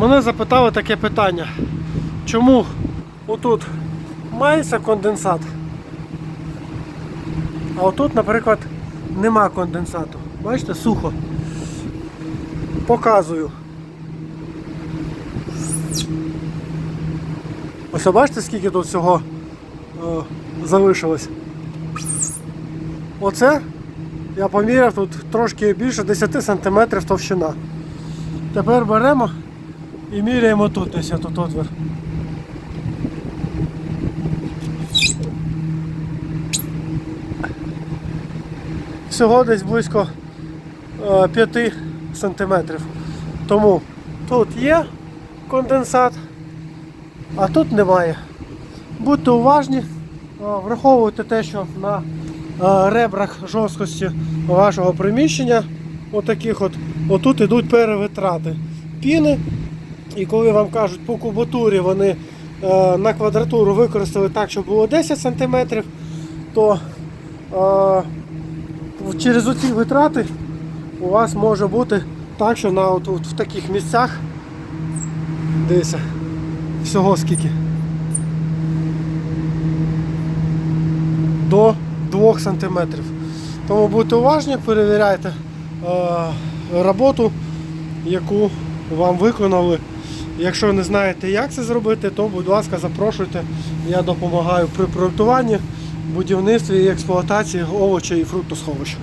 Мене запитали таке питання. Чому отут мається конденсат, а отут, наприклад, нема конденсату. Бачите, сухо. Показую. Ось бачите, скільки тут всього е, залишилось. Оце я поміряв тут трошки більше 10 см товщина. Тепер беремо і міряємо тут десь тут отвір. Всього десь близько е, 5 сантиметрів. Тому тут є конденсат, а тут немає. Будьте уважні, е, враховуйте те, що на е, ребрах жорсткості вашого приміщення, отаких от, отут ідуть перевитрати піни. І коли вам кажуть по кубатурі вони е, на квадратуру використали так, щоб було 10 см, то е, через оці витрати у вас може бути так, що на от, от в таких місцях дивіться, всього скільки. До 2 см. Тому будьте уважні, перевіряйте е, роботу, яку вам виконали. Якщо не знаєте, як це зробити, то будь ласка, запрошуйте. Я допомагаю при проєктуванні, будівництві і експлуатації овочів і фруктосховища.